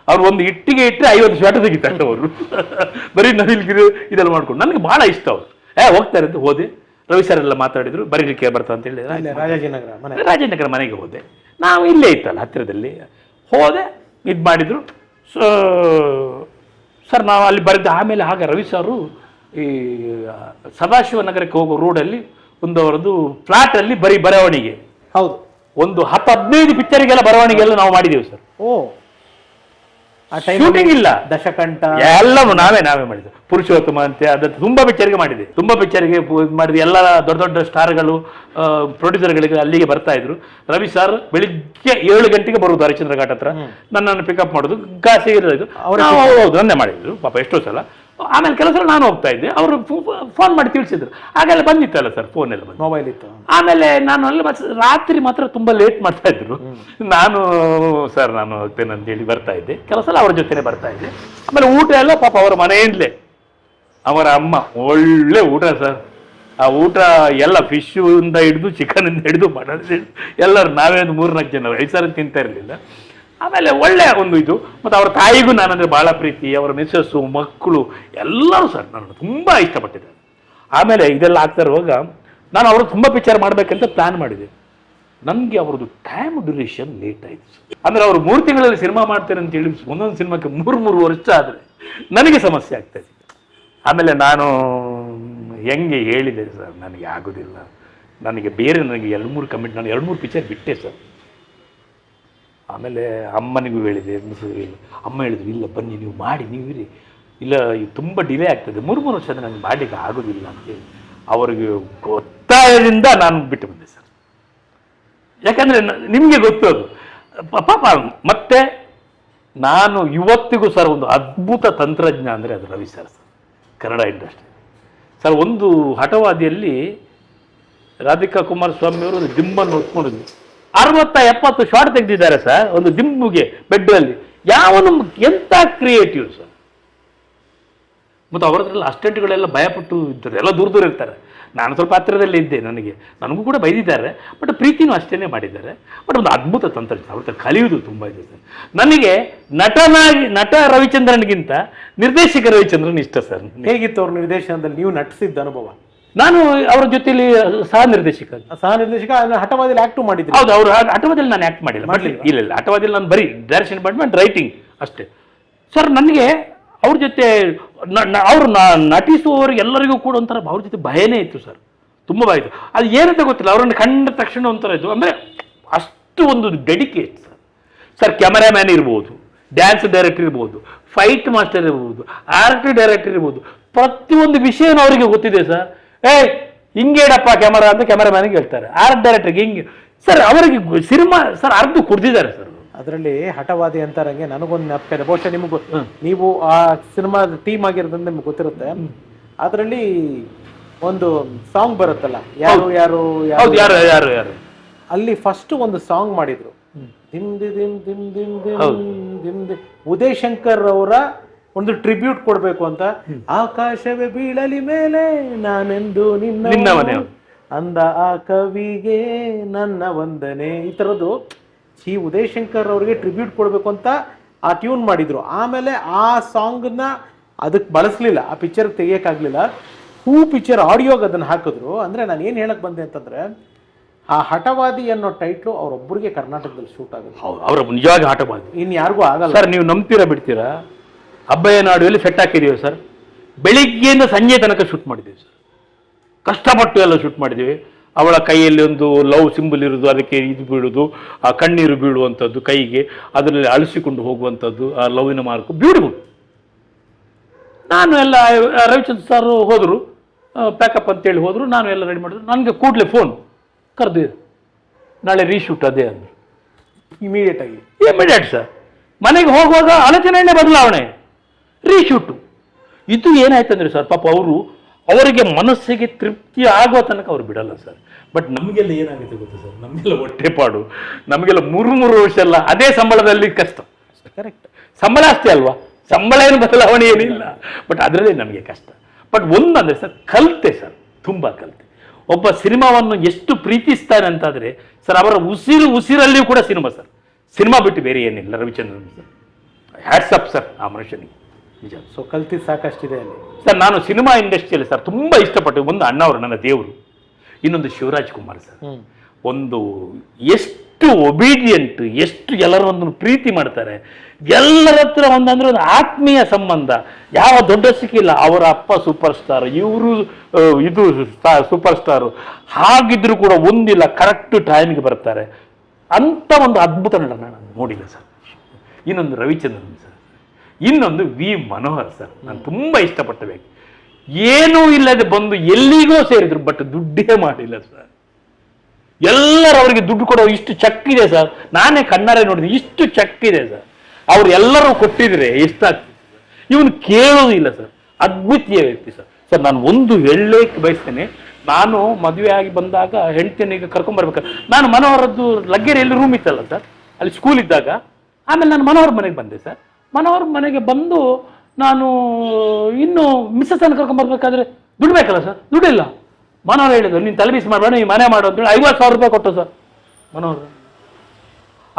ಅವ್ರು ಒಂದು ಇಟ್ಟಿಗೆ ಇಟ್ಟರೆ ಐವತ್ತು ಶಾಟ ತೆಗಿತಾರೆ ಅವರು. ಬರೀ ನವಿಲ್ಗಿರು ಇದೆಲ್ಲ ಮಾಡ್ಕೊಂಡು. ನನಗೆ ಭಾಳ ಇಷ್ಟ ಅವರು. ಏ ಹೋಗ್ತಾರೆ ಅಂತ ಹೋದೆ. ರವಿ ಸರ್ ಎಲ್ಲ ಮಾತಾಡಿದ್ರು ಬರೀಲಿಕ್ಕೆ ಬರ್ತಾ ಅಂತ ಹೇಳಿ ಇಲ್ಲೇ ರಾಜಾಜಿನಗರ ಮನೆ. ರಾಜನಗರ ಮನೆಗೆ ಹೋದೆ. ನಾವು ಇಲ್ಲೇ ಇತ್ತಲ್ಲ ಹತ್ತಿರದಲ್ಲಿ. ಹೋದೆ ಇದು ಮಾಡಿದ್ರು. ಸೊ ಸರ್ ನಾವು ಅಲ್ಲಿ ಬರೆದ ಆಮೇಲೆ ಹಾಗೆ ರವಿ ಸಾರು ಈ ಸದಾಶಿವ ನಗರಕ್ಕೆ ಹೋಗೋ ರೋಡಲ್ಲಿ ಒಂದು ಅವರದ್ದು ಫ್ಲಾಟಲ್ಲಿ ಬರೀ ಬರವಣಿಗೆ. ಹೌದು. ಒಂದು ಹತ್ತು ಹದಿನೈದು ಪಿಕ್ಚರಿಗೆಲ್ಲ ಬರವಣಿಗೆಲ್ಲ ನಾವು ಮಾಡಿದ್ದೇವೆ ಸರ್. ಓ. ಟೈಮ್ ಇಲ್ಲ. ದಶಕಂಠ. ಎಲ್ಲವೂ ನಾವೇ ನಾವೇ ಮಾಡಿದ್ದು. ಪುರುಷೋತ್ತಮ ಅಂತೆ ಅದು ತುಂಬಾ ಪಿಕ್ಚರ್ಗೆ ಮಾಡಿದೆ ತುಂಬಾ ಪಿಕ್ಚರ್ಗೆ ಮಾಡಿದ್ವಿ. ಎಲ್ಲ ದೊಡ್ಡ ದೊಡ್ಡ ಸ್ಟಾರ್ಗಳು ಪ್ರೊಡ್ಯೂಸರ್ಗಳಿಗೆ ಅಲ್ಲಿಗೆ ಬರ್ತಾ ಇದ್ರು. ರವಿ ಸರ್ ಬೆಳಿಗ್ಗೆ ಏಳು ಗಂಟೆಗೆ ಬರುವುದು ಹರಿಚಂದ್ರ ಘಾಟ್ ಹತ್ರ. ನನ್ನನ್ನು ಪಿಕಪ್ ಮಾಡೋದು ಗಾಸಿ ಇರೋದು ನಾವು ಹೌದು ನನ್ನೇ ಮಾಡಿದ್ರು. ಪಾಪ ಎಷ್ಟೋ ಸಲ. ಆಮೇಲೆ ಕೆಲಸ ನಾನು ಹೋಗ್ತಾ ಇದ್ದೆ. ಅವರು ಫೋನ್ ಮಾಡಿ ತಿಳಿಸಿದ್ರು. ಆಗೆಲ್ಲ ಬಂದಿತ್ತಲ್ಲ ಸರ್ ಫೋನ್ ಎಲ್ಲ ಬಂದು. ಮೊಬೈಲ್ ಇತ್ತು. ಆಮೇಲೆ ನಾನು ಅಲ್ಲಿ ರಾತ್ರಿ ಮಾತ್ರ ತುಂಬಾ ಲೇಟ್ ಮಾಡ್ತಾ ಇದ್ರು. ನಾನು ಸರ್ ನಾನು ಹೋಗ್ತೇನೆ ಅಂತ ಹೇಳಿ ಬರ್ತಾ ಇದ್ದೆ. ಕೆಲಸ ಸಲ ಅವ್ರ ಜೊತೆನೆ ಬರ್ತಾ ಇದ್ದೆ. ಆಮೇಲೆ ಊಟ ಎಲ್ಲ ಪಾಪ ಅವರ ಮನೆಯಿಂದಲೇ. ಅವರ ಅಮ್ಮ ಒಳ್ಳೆ ಊಟ ಸರ್. ಆ ಊಟ ಎಲ್ಲ ಫಿಶ್ ಇಂದ ಹಿಡಿದು ಚಿಕನ್ ಇಂದ ಹಿಡಿದು ಮಟನ್ ಎಲ್ಲರೂ ನಾವೇ ಒಂದು ಮೂರ್ನಾಲ್ಕು ಜನ ಐದು ಸಾವಿರ ತಿಂತಾ ಇರಲಿಲ್ಲ. ಆಮೇಲೆ ಒಳ್ಳೆಯ ಒಂದು ಇದು. ಮತ್ತು ಅವ್ರ ತಾಯಿಗೂ ನಾನಂದರೆ ಭಾಳ ಪ್ರೀತಿ, ಅವರ ಮಿಸ್ಸಸ್ಸು ಮಕ್ಕಳು, ಎಲ್ಲರೂ ಸರ್ ನಾನು ತುಂಬ ಇಷ್ಟಪಟ್ಟಿದ್ದಾರೆ. ಆಮೇಲೆ ಇದೆಲ್ಲ ಆಗ್ತಾ ಇರುವಾಗ ನಾನು ಅವರು ತುಂಬ ಪಿಕ್ಚರ್ ಮಾಡಬೇಕಂತ ಪ್ಲ್ಯಾನ್ ಮಾಡಿದೆ. ನನಗೆ ಅವ್ರದ್ದು ಟೈಮ್ ಡ್ಯೂರೇಷನ್ ಲೇಟ್ ಆಯಿತು ಅಂದರೆ ಅವರು ಮೂರು ತಿಂಗಳಲ್ಲಿ ಸಿನಿಮಾ ಮಾಡ್ತಾರೆ ಅಂತ ಹೇಳಿ ಒಂದೊಂದು ಸಿನಿಮಾಕ್ಕೆ ಮೂರು ಮೂರು ವರ್ಷ ಆದರೆ ನನಗೆ ಸಮಸ್ಯೆ ಆಗ್ತದೆ ಆಮೇಲೆ ನಾನು ಹೆಂಗೆ ಹೇಳಿದೆ ಸರ್, ನನಗೆ ಆಗೋದಿಲ್ಲ. ನನಗೆ ಬೇರೆ ನನಗೆ ಎರಡು ಮೂರು ಕಮಿಟ್ ನಾನು ಎರಡು ಮೂರು ಪಿಕ್ಚರ್ ಬಿಟ್ಟೆ ಸರ್. ಆಮೇಲೆ ಅಮ್ಮನಿಗೂ ಹೇಳಿದೆ ಹೇಳಿ ಅಮ್ಮ ಹೇಳಿದ್ರು, ಇಲ್ಲ, ಬನ್ನಿ, ನೀವು ಮಾಡಿ, ನೀವು ಇರಿ. ಇಲ್ಲ ತುಂಬ ಡಿಲೇ ಆಗ್ತದೆ. ಮೂರು ಮೂರು ವರ್ಷದ ನನಗೆ ಮಾಡಲಿಕ್ಕೆ ಆಗೋದಿಲ್ಲ ಅಂತೇಳಿ ಅವರಿಗೆ ಗೊತ್ತಾಯದಿಂದ ನಾನು ಬಿಟ್ಟು ಬಂದೆ ಸರ್. ಯಾಕಂದರೆ ನಿಮಗೆ ಗೊತ್ತು ಅದು. ಪಾಪ, ಮತ್ತೆ ನಾನು ಇವತ್ತಿಗೂ ಸರ್ ಒಂದು ಅದ್ಭುತ ತಂತ್ರಜ್ಞ ಅಂದರೆ ಅದು Ravi sir sir. Kannada industry. Sir, ಒಂದು ಹಠವಾದಿಯಲ್ಲಿ ರಾಧಿಕಾ ಕುಮಾರಸ್ವಾಮಿಯವರು ದಿಂಬನ್ನು ಹೊತ್ಕೊಂಡಿದ್ವಿ ಅರವತ್ತ ಎಪ್ಪತ್ತು ಶಾರ್ಟ್ ತೆಗೆದಿದ್ದಾರೆ ಸರ್ ಒಂದು ದಿಂಬುಗೆ, ಬೆಡ್ಡಲ್ಲಿ. ಯಾವನು ಎಂಥ ಕ್ರಿಯೇಟಿವ್ ಸರ್ ಮತ್ತು ಅವರದ್ರಲ್ಲಿ ಅಸ್ಟೆಂಟ್ಗಳೆಲ್ಲ ಭಯಪಟ್ಟು ಇದ್ದಾರೆ ಎಲ್ಲ ದೂರ ದೂರ ಇರ್ತಾರೆ. ನಾನು ಸ್ವಲ್ಪ ಹತ್ತಿರದಲ್ಲೇ ಇದ್ದೆ ನನಗೆ. ನನಗೂ ಕೂಡ ಬೈದಿದ್ದಾರೆ ಬಟ್ ಪ್ರೀತಿನೂ ಅಷ್ಟೇ ಮಾಡಿದ್ದಾರೆ. ಬಟ್ ಒಂದು ಅದ್ಭುತ ತಂತ್ರಜ್ಞಾನ, ಅವ್ರ ಕಲಿಯುವುದು ತುಂಬ ಇದೆ ಸರ್ ನನಗೆ ನಟನಾಗಿ, ನಟ ರವಿಚಂದ್ರನ್ಗಿಂತ ನಿರ್ದೇಶಕ ರವಿಚಂದ್ರನ್ ಇಷ್ಟ ಸರ್ ಹೇಗಿತ್ತು ಅವ್ರ ನಿರ್ದೇಶನದಲ್ಲಿ? ನೀವು ನಟಿಸಿದ್ದ ಅನುಭವ? ನಾನು ಅವರ ಜೊತೆಲಿ ಸಹ ನಿರ್ದೇಶಕ. ಸಹ ನಿರ್ದೇಶಕ ಹಠವಾದಲ್ಲಿ ಆಕ್ಟ್ ಮಾಡಿದ್ರಿ. ಹೌದು ಅವರು ಹಠವಾದಲ್ಲಿ ನಾನು ಆಕ್ಟ್ ಮಾಡಿಲ್ಲ. ಮಾಡಲಿಲ್ಲ ಇಲ್ಲ ಇಲ್ಲ ಹಠವಾದಲ್ಲಿ ನಾನು ಬರೀ ಡೈರೆಕ್ಷನ್ ಡಿಪಾರ್ಟ್ಮೆಂಟ್ ರೈಟಿಂಗ್ ಅಷ್ಟೇ. ಸರ್ ನನಗೆ ಅವ್ರ ಜೊತೆ ಅವರು ನಟಿಸುವವರು ಎಲ್ಲರಿಗೂ ಕೂಡ ಒಂಥರ ಅವ್ರ ಜೊತೆ ಭಯನೇ ಇತ್ತು ಸರ್ ತುಂಬ ಭಯ ಇತ್ತು. ಅದು ಏನಂತ ಗೊತ್ತಿಲ್ಲ ಅವರನ್ನು ಕಂಡ ತಕ್ಷಣ ಒಂಥರ ಇತ್ತು ಅಂದರೆ ಅಷ್ಟು ಒಂದು ಡೆಡಿಕೇಟ್ ಸರ್ ಸರ್ ಕ್ಯಾಮರಾಮ್ಯಾನ್ ಇರ್ಬೋದು ಡ್ಯಾನ್ಸ್ ಡೈರೆಕ್ಟರ್ ಇರ್ಬೋದು ಫೈಟ್ ಮಾಸ್ಟರ್ ಇರ್ಬೋದು ಆರ್ಟ್ ಡೈರೆಕ್ಟರ್ ಇರ್ಬೋದು ಪ್ರತಿಯೊಂದು ವಿಷಯನೂ ಅವರಿಗೆ ಗೊತ್ತಿದೆ ಸರ್ ಏ ಹಿಂಗೇಡಪ್ಪ ಕ್ಯಾಮರಾ ಅಂತ ಕ್ಯಾಮರಾಮ್ಯಾನಿಗೆ ಹೇಳ್ತಾರೆ. ಆರ್ಟ್ ಡೈರೆಕ್ಟರ್ಗೆ ಹಿಂಗೆ. ಸರ್ ಅವರಿಗೆ ಸಿನಿಮಾ ಸರ್ ಅರ್ಧ ಕುಡ್ದಿದ್ದಾರೆ ಸರ್ ಅದರಲ್ಲಿ ಹಠವಾದಿ ಅಂತಾರಂಗೆ ನನಗೊಂದು ನೆನಪಿದೆ ಬಹುಶಃ ನಿಮಗೆ ನೀವು ಆ ಸಿನಿಮಾ ಟೀಮ್ ಆಗಿರೋದ್ರಿಂದ ನಿಮ್ಗೆ ಗೊತ್ತಿರುತ್ತೆ. ಅದರಲ್ಲಿ ಒಂದು ಸಾಂಗ್ ಬರುತ್ತಲ್ಲ ಯಾರು ಯಾರು ಯಾರು ಯಾರು ಯಾರು ಅಲ್ಲಿ ಫಸ್ಟ್ ಒಂದು ಸಾಂಗ್ ಮಾಡಿದ್ರು. ದಿಮ್ ದಿಮ್ ದಿಮ್ ದಿಮ್ ದಿಮ್ ದಿಮ್ ದಿ ಉದಯ್ ಶಂಕರ್ ಅವರ ಒಂದು ಟ್ರಿಬ್ಯೂಟ್ ಕೊಡ್ಬೇಕು ಅಂತ ಆಕಾಶವೇ ಬೀಳಲಿ ಮೇಲೆ ನಾನೆಂದು ನಿನ್ನ ನಿನ್ನವನೇ. ಅಂದ ಆ ಕವಿಗೆ ನನ್ನ ವಂದನೆ. ಈ ಥರದ್ದು ಸಿ. ಉದಯಶಂಕರ್ ಅವ್ರಿಗೆ ಟ್ರಿಬ್ಯೂಟ್ ಕೊಡಬೇಕು ಅಂತ ಆ ಟ್ಯೂನ್ ಮಾಡಿದ್ರು. ಆಮೇಲೆ ಆ ಸಾಂಗ್ನ ಅದಕ್ಕೆ ಬಳಸಲಿಲ್ಲ ಆ ಪಿಕ್ಚರ್ ತೆಗಿಯೋಕ್ಕಾಗಲಿಲ್ಲ. ಹೂ ಪಿಕ್ಚರ್ ಆಡಿಯೋಗೆ ಅದನ್ನ ಹಾಕಿದ್ರು. ಅಂದ್ರೆ ನಾನು ಏನು ಹೇಳಕ್ ಬಂದೆ ಅಂತಂದ್ರೆ ಆ ಹಠವಾದಿ ಅನ್ನೋ ಟೈಟ್ಲು ಅವರೊಬ್ಬರಿಗೆ ಕರ್ನಾಟಕದಲ್ಲಿ ಶೂಟ್ ಆಗುತ್ತೆ ಅವರ ನಿಜವಾಗಿ ಹಠವಾದಿ. ಇನ್ನು ಯಾರಿಗೂ ಆಗಲ್ಲ. ಸರ್ ನೀವು ನಂಬ್ತೀರಾ ಬಿಡ್ತೀರಾ? ಅಬ್ಬಯ್ಯ ನಾಡುವಲ್ಲಿ ಸೆಟ್ ಹಾಕಿದ್ದೀವಿ ಸರ್. ಬೆಳಿಗ್ಗೆಯಿಂದ ಸಂಜೆ ತನಕ ಶೂಟ್ ಮಾಡಿದ್ದೀವಿ ಸರ್. ಕಷ್ಟಪಟ್ಟು ಎಲ್ಲ ಶೂಟ್ ಮಾಡಿದ್ದೀವಿ ಅವಳ ಕೈಯಲ್ಲಿ ಒಂದು ಲವ್ ಸಿಂಬಲ್ ಇರೋದು ಅದಕ್ಕೆ ಇದು ಬೀಳೋದು ಆ ಕಣ್ಣೀರು ಬೀಳುವಂಥದ್ದು ಕೈಗೆ ಅದರಲ್ಲಿ ಅಳಿಸಿಕೊಂಡು ಹೋಗುವಂಥದ್ದು ಆ ಲವ್ವಿನ ಮಾರ್ಕು ಬ್ಯೂಟಿಫುಲ್ ನಾನು ಎಲ್ಲ ರವಿಚಂದ್ರ ಸರ್ ಹೋದರು ಪ್ಯಾಕಪ್ ಅಂತೇಳಿ ಹೋದರು ನಾನು ಎಲ್ಲ ರೆಡಿ ಮಾಡಿದ್ರು. ನನಗೆ ಕೂಡಲೇ ಫೋನ್ ಕರೆದು ನಾಳೆ ರೀಶೂಟ್ ಅದೇ ಅಂದರು. ಇಮಿಡಿಯೇಟಾಗಿ ಇಮಿಡಿಯೇಟ್ ಸರ್ ಮನೆಗೆ ಹೋಗುವಾಗ ಆಲೋಚನೆಯೇ ಬದಲಾವಣೆ. ರೀಶೂಟು ಇದು ಏನಾಯ್ತಂದ್ರೆ ಸರ್ ಪಾಪ ಅವರು ಅವರಿಗೆ ಮನಸ್ಸಿಗೆ ತೃಪ್ತಿ ಆಗುವ ತನಕ ಅವ್ರು ಬಿಡಲ್ಲ ಸರ್. ಬಟ್ ನಮಗೆಲ್ಲ ಏನಾಗುತ್ತೆ ಗೊತ್ತಾ ಸರ್? ನಮಗೆಲ್ಲ ಹೊಟ್ಟೆಪಾಡು ನಮಗೆಲ್ಲ ಮೂರು ಮೂರು ವರ್ಷ ಎಲ್ಲ ಅದೇ ಸಂಬಳದಲ್ಲಿ ಕಷ್ಟ. ಕರೆಕ್ಟ್ ಸಂಬಳ ಅಷ್ಟೇ ಅಲ್ವಾ? ಸಂಬಳ ಏನು ಬದಲಾವಣೆ ಏನಿಲ್ಲ. ಬಟ್ ಅದರಲ್ಲೇ ನಮಗೆ ಕಷ್ಟ. ಬಟ್ ಒಂದಂದರೆ ಸರ್ ಕಲಿತೆ ಸರ್. ತುಂಬ ಕಲಿತೆ. ಒಬ್ಬ ಸಿನಿಮಾವನ್ನು ಎಷ್ಟು ಪ್ರೀತಿಸ್ತಾನೆ ಅಂತಾದರೆ ಸರ್ ಅವರ ಉಸಿರು ಉಸಿರಲ್ಲಿಯೂ ಕೂಡ ಸಿನಿಮಾ ಸರ್. ಸಿನಿಮಾ ಬಿಟ್ಟು ಬೇರೆ ಏನಿಲ್ಲ. ರವಿಚಂದ್ರನ್ ಸರ್. ಹ್ಯಾಟ್ಸಪ್ ಸರ್ ಆ ಮನುಷ್ಯನಿಗೆ. ನಿಜ. ಸೊ ಕಲ್ತಿದ್ದು ಸಾಕಷ್ಟಿದೆ ಅಲ್ಲಿ. ಸರ್ ನಾನು ಸಿನಿಮಾ ಇಂಡಸ್ಟ್ರಿಯಲ್ಲಿ ಸರ್ ತುಂಬ ಇಷ್ಟಪಟ್ಟು ಒಂದು ಅಣ್ಣವರು ನನ್ನ ದೇವರು ಇನ್ನೊಂದು ಶಿವರಾಜ್ ಕುಮಾರ್ ಸರ್. ಒಂದು ಎಷ್ಟು ಒಬೀಡಿಯಂಟ್ ಎಷ್ಟು ಎಲ್ಲರೊಂದು ಪ್ರೀತಿ ಮಾಡ್ತಾರೆ. ಎಲ್ಲರ ಹತ್ರ ಒಂದಂದ್ರೆ ಒಂದು ಆತ್ಮೀಯ ಸಂಬಂಧ. ಯಾವ ದೊಡ್ಡ ಸಿಕ್ಕಿಲ್ಲ ಅವರ ಅಪ್ಪ ಸೂಪರ್ ಸ್ಟಾರ್ ಇವರು ಇದು ಸೂಪರ್ ಸ್ಟಾರು ಹಾಗಿದ್ರು ಕೂಡ ಒಂದಿಲ್ಲ ಕರೆಕ್ಟ್ ಟೈಮಿಗೆ ಬರ್ತಾರೆ. ಅಂತ ಒಂದು ಅದ್ಭುತ ನಟನ ನಾನು ನೋಡಿಲ್ಲ ಸರ್. ಇನ್ನೊಂದು ರವಿಚಂದ್ರನ್ ಸರ್. ಇನ್ನೊಂದು ವಿ ಮನೋಹರ್ ಸರ್. ನಾನು ತುಂಬ ಇಷ್ಟಪಟ್ಟ ವ್ಯಕ್ತಿ. ಏನೂ ಇಲ್ಲದೆ ಬಂದು ಎಲ್ಲಿಗೋ ಸೇರಿದ್ರು ಬಟ್ ದುಡ್ಡೇ ಮಾಡಿಲ್ಲ ಸರ್. ಎಲ್ಲರೂ ಅವರಿಗೆ ದುಡ್ಡು ಕೊಡೋ ಇಷ್ಟು ಚೆಕ್ ಇದೆ ಸರ್. ನಾನೇ ಕಣ್ಣಾರೆ ನೋಡಿದೆ ಇಷ್ಟು ಚೆಕ್ ಇದೆ ಸರ್. ಅವ್ರು ಎಲ್ಲರೂ ಕೊಟ್ಟಿದ್ರೆ ಎಷ್ಟಾಗ್ತದೆ ಇವನು ಕೇಳೋದಿಲ್ಲ ಸರ್. ಅದ್ಭುತೀಯ ವ್ಯಕ್ತಿ ಸರ್. ಸರ್ ನಾನು ಒಂದು ಹೇಳಲಿಕ್ಕೆ ಬಯಸ್ತೇನೆ ನಾನು ಮದುವೆ ಆಗಿ ಬಂದಾಗ ಹೆಂಡತಿನಿಗೆ ಕರ್ಕೊಂಬರ್ಬೇಕು ನಾನು ಮನೋಹರದ್ದು ಲಗ್ಗೆರೆಯಲ್ಲಿ ರೂಮ್ ಇತ್ತಲ್ಲ ಸರ್? ಅಲ್ಲಿ ಸ್ಕೂಲ್ ಇದ್ದಾಗ ಆಮೇಲೆ ನಾನು ಮನೋಹರ ಮನೆಗೆ ಬಂದೆ ಸರ್. ಮನೋಹರ್ ಮನೆಗೆ ಬಂದು ನಾನು ಇನ್ನು ಮಿಸ್ಸಸ್ ಅನ್ನು ಕರ್ಕೊಂಬರ್ಬೇಕಾದ್ರೆ ದುಡ್ಡು ಬೇಕಲ್ಲ ಸರ್? ದುಡ್ಡಿಲ್ಲ. ಮನೋಹರ್ ಹೇಳಿದ್ರು, ನೀನು ತಲೆಬಿಸಿ ಮಾಡಬೇಡ ನೀವು ಮನೆ ಮಾಡು ಅಂತೇಳಿ. ಐವತ್ತು ಸಾವಿರ ರೂಪಾಯಿ ಕೊಟ್ಟು ಸರ್ ಮನೋಹರ್.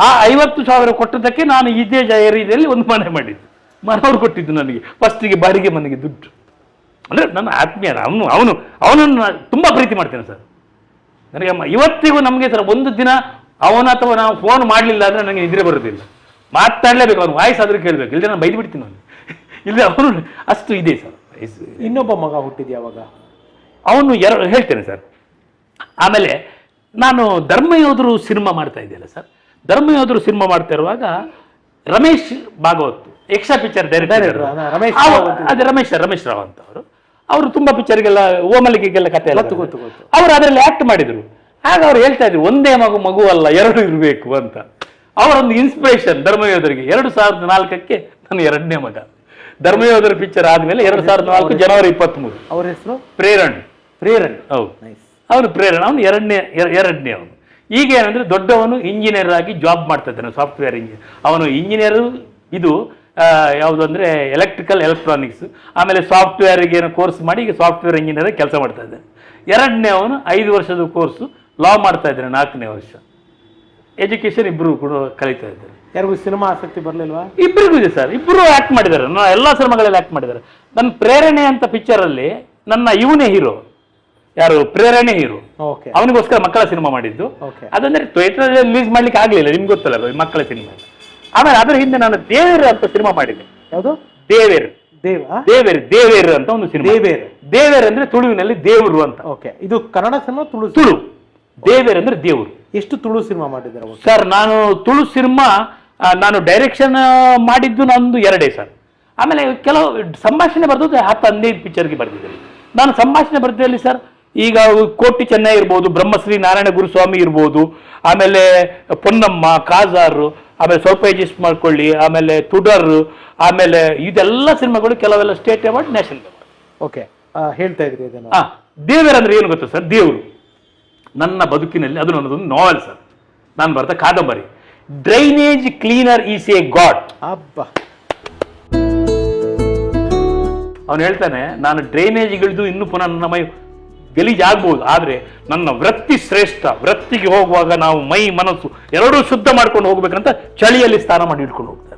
ಆ ಐವತ್ತು ಸಾವಿರ ಕೊಟ್ಟದಕ್ಕೆ ನಾನು ಇದೇ ಏರಿಯಾದಲ್ಲಿ ಒಂದು ಮನೆ ಮಾಡಿದ್ದು. ಮನೋಹರ್ ಕೊಟ್ಟಿದ್ದು ನನಗೆ. ಫಸ್ಟಿಗೆ ಬಾಡಿಗೆ ಮನೆಗೆ ದುಡ್ಡು. ಅಂದರೆ ನನ್ನ ಆತ್ಮೀಯ ಅವನು ಅವನು, ಅವನನ್ನು ನಾನು ತುಂಬ ಪ್ರೀತಿ ಮಾಡ್ತೇನೆ ಸರ್. ನನಗೆ ಇವತ್ತಿಗೂ ನಮಗೆ ಸರ್, ಒಂದು ದಿನ ಅವನ ಅಥವಾ ನಾವು ಫೋನ್ ಮಾಡಲಿಲ್ಲ ಅಂದರೆ ನನಗೆ ನಿದ್ರೆ ಬರೋದಿಲ್ಲ. ಮಾತಾಡಲೇಬೇಕು ಅವ್ನು ವಾಯ್ಸ್ ಆದರೂ ಕೇಳಬೇಕು. ಇಲ್ಲದೆ ನಾನು ಬೈದು ಬಿಡ್ತೀನಿ ಅವನು ಇಲ್ಲ ಅವನು ಅಷ್ಟು ಇದೆ ಸರ್. ಇನ್ನೊಬ್ಬ ಮಗ ಹುಟ್ಟಿದ್ಯಾ ಅವಾಗ? ಅವನು ಎರಡು ಹೇಳ್ತೇನೆ ಸರ್. ಆಮೇಲೆ ನಾನು ಧರ್ಮಯೋಧರು ಸಿನಿಮಾ ಮಾಡ್ತಾ ಇದ್ದೆಯಲ್ಲ ಸರ್. ಧರ್ಮಯೋಧರು ಸಿನಿಮಾ ಮಾಡ್ತಾ ಇರುವಾಗ Ramesh Bhagavat extra picture director ಅದ ರಮೇಶ್ ರಮೇಶ್ ರಮೇಶ್ ರಾವ್ ಅಂತ ಅವರು. ಅವರು ತುಂಬ ಪಿಕ್ಚರ್ಗೆಲ್ಲ ಓಮಲಿಗೆಲ್ಲ ಕತೆ. ಅವರು ಅದರಲ್ಲಿ ಆಕ್ಟ್ ಮಾಡಿದ್ರು. ಆಗ ಅವ್ರು ಹೇಳ್ತಾ ಇದ್ರು ಒಂದೇ ಮಗು ಮಗು ಅಲ್ಲ ಎರಡು ಇರಬೇಕು ಅಂತ. ಅವರೊಂದು ಇನ್ಸ್ಪಿರೇಷನ್ ಧರ್ಮಯೋಧರಿಗೆ. ಎರಡು ಸಾವಿರದ ನಾಲ್ಕಕ್ಕೆ ನನ್ನ ಎರಡನೇ ಮಗ. ಧರ್ಮಯೋಧರ ಪಿಕ್ಚರ್ ಆದ್ಮೇಲೆ ಎರಡು ಸಾವಿರದ ನಾಲ್ಕು ಜನವರಿ ಇಪ್ಪತ್ತ್ಮೂರು. ಅವ್ರ ಹೆಸರು? ಪ್ರೇರಣ್. ಪ್ರೇರಣ್. ಹೌದು. ನೈಸ್ ಅವನು ಪ್ರೇರಣ. ಅವನು ಎರಡನೇ ಎರಡನೇ ಅವನು. ಈಗ ಏನಂದ್ರೆ ದೊಡ್ಡವನು ಇಂಜಿನಿಯರ್ ಆಗಿ ಜಾಬ್ ಮಾಡ್ತಾ ಇದ್ದಾನೆ ಸಾಫ್ಟ್ವೇರ್ ಇಂಜಿನಿಯರ್ ಅವನು ಇಂಜಿನಿಯರ್ ಇದು ಯಾವುದು ಅಂದ್ರೆ ಎಲೆಕ್ಟ್ರಿಕಲ್ ಎಲೆಕ್ಟ್ರಾನಿಕ್ಸ್ ಆಮೇಲೆ ಸಾಫ್ಟ್ವೇರ್ಗೆ ಏನೋ ಕೋರ್ಸ್ ಮಾಡಿ ಈಗ ಸಾಫ್ಟ್ವೇರ್ ಇಂಜಿನಿಯರ್ ಕೆಲಸ ಮಾಡ್ತಾ ಇದ್ದಾನೆ. ಎರಡನೇ ಅವನು ಐದು ವರ್ಷದ ಕೋರ್ಸು ಲಾ ಮಾಡ್ತಾ ಇದ್ದಾನೆ ನಾಲ್ಕನೇ ವರ್ಷ. ಎಜುಕೇಶನ್ ಇಬ್ಬರು ಕೂಡ ಕಲಿತಾ ಇದ್ದಾರೆ. ಯಾರಿಗೂ ಸಿನಿಮಾ ಆಸಕ್ತಿ ಬರಲಿಲ್ವಾ? ಇಬ್ಬರಿಗೂ ಇದೆ ಸರ್. ಇಬ್ಬರು ಆಕ್ಟ್ ಮಾಡಿದ್ದಾರೆ. ನಾ ಎಲ್ಲ ಸಿನಿಮಾಗಳಲ್ಲಿ ಆಕ್ಟ್ ಮಾಡಿದ್ದಾರೆ. ನನ್ನ ಪ್ರೇರಣೆ ಅಂತ ಪಿಕ್ಚರಲ್ಲಿ ಅಲ್ಲಿ ನನ್ನ ಇವನೇ ಹೀರೋ ಯಾರು? ಪ್ರೇರಣೆ ಹೀರೋ ಓಕೆ ಅವನಿಗೋಸ್ಕರ ಮಕ್ಕಳ ಸಿನಿಮಾ ಮಾಡಿದ್ದು. ಓಕೆ ಅದಂದ್ರೆ ಥಿಯೇಟರ್ ರಿಲೀಸ್ ಮಾಡ್ಲಿಕ್ಕೆ ಆಗಲಿಲ್ಲ. ನಿಮ್ಗೆ ಗೊತ್ತಲ್ಲ ಮಕ್ಕಳ ಸಿನಿಮಾ ಆಮೇಲೆ ಅದರ ಹಿಂದೆ ನಾನು ದೇವೇರ್ ಅಂತ ಸಿನಿಮಾ ಮಾಡಿದೆ ಯಾವುದು? ದೇವೇರ್. ದೇವೇರ್ ದೇವೇರ್ ದೇವೇರು ಅಂತ ಒಂದು ಸಿನಿಮಾ ದೇವೇರ್. ದೇವೇರ್ ಅಂದ್ರೆ ತುಳುವಿನಲ್ಲಿ ದೇವರು ಅಂತ. ಓಕೆ ಇದು ಕನ್ನಡ ಸಿನಿಮಾ ತುಳು ತುಳು. ದೇವೇರು ಅಂದ್ರೆ ದೇವರು. ಎಷ್ಟು ತುಳು ಸಿನಿಮಾ ಮಾಡಿದ್ದಾರೆ ಸರ್ ನಾನು ತುಳು ಸಿನಿಮಾ ನಾನು ಡೈರೆಕ್ಷನ್ ಮಾಡಿದ್ದು ನಂದು ಎರಡೇ ಸರ್. ಆಮೇಲೆ ಕೆಲವು ಸಂಭಾಷಣೆ ಬರ್ದು ಹತ್ತು ಹದಿನೈದು ಪಿಕ್ಚರ್ಗೆ ಬರೆದಿದ್ದೇನೆ. ನಾನು ಸಂಭಾಷಣೆ ಬರೆದಲ್ಲಿ ಸರ್ ಈಗ ಕೋಟಿ ಚೆನ್ನೈ ಇರ್ಬೋದು ಬ್ರಹ್ಮಶ್ರೀ ನಾರಾಯಣ ಗುರುಸ್ವಾಮಿ ಇರ್ಬೋದು ಆಮೇಲೆ ಪೊನ್ನಮ್ಮ ಕಾಜಾರು ಆಮೇಲೆ ಸ್ವಲ್ಪ ಅಡ್ಜಸ್ಟ್ ಮಾಡ್ಕೊಳ್ಳಿ ಆಮೇಲೆ ತುಡರ್ ಆಮೇಲೆ ಇದೆಲ್ಲ ಸಿನಿಮಾಗಳು ಕೆಲವೆಲ್ಲ state award national award okay ಹೇಳ್ತಾ ಇದ್ರಿ ಇದನ್ನು. ದೇವರ ಅಂದ್ರೆ ಏನು ಗೊತ್ತಾ ಸರ್? ದೇವರು. ನನ್ನ ಬದುಕಿನಲ್ಲಿ ಅದು ನನ್ನದೊಂದು ನಾವೆಲ್ ಸರ್ ನಾನು ಬರ್ತಾ ಕಾದಂಬರಿ. Drainage cleaner is a god ಅಬ್ಬ. ಅವನು ಹೇಳ್ತಾನೆ ನಾನು ಡ್ರೈನೇಜ್ಗಳಿದ್ದು ಇನ್ನೂ ಪುನಃ ನನ್ನ ಮೈ ಗಲೀಜಾಗ್ಬೋದು ಆದರೆ ನನ್ನ ವೃತ್ತಿ ಶ್ರೇಷ್ಠ. ವೃತ್ತಿಗೆ ಹೋಗುವಾಗ ನಾವು ಮೈ ಮನಸ್ಸು ಎರಡೂ ಶುದ್ಧ ಮಾಡ್ಕೊಂಡು ಹೋಗ್ಬೇಕಂತ ಚಳಿಯಲ್ಲಿ ಸ್ನಾನ ಮಾಡಿ ಇಟ್ಕೊಂಡು ಹೋಗ್ತಾರೆ.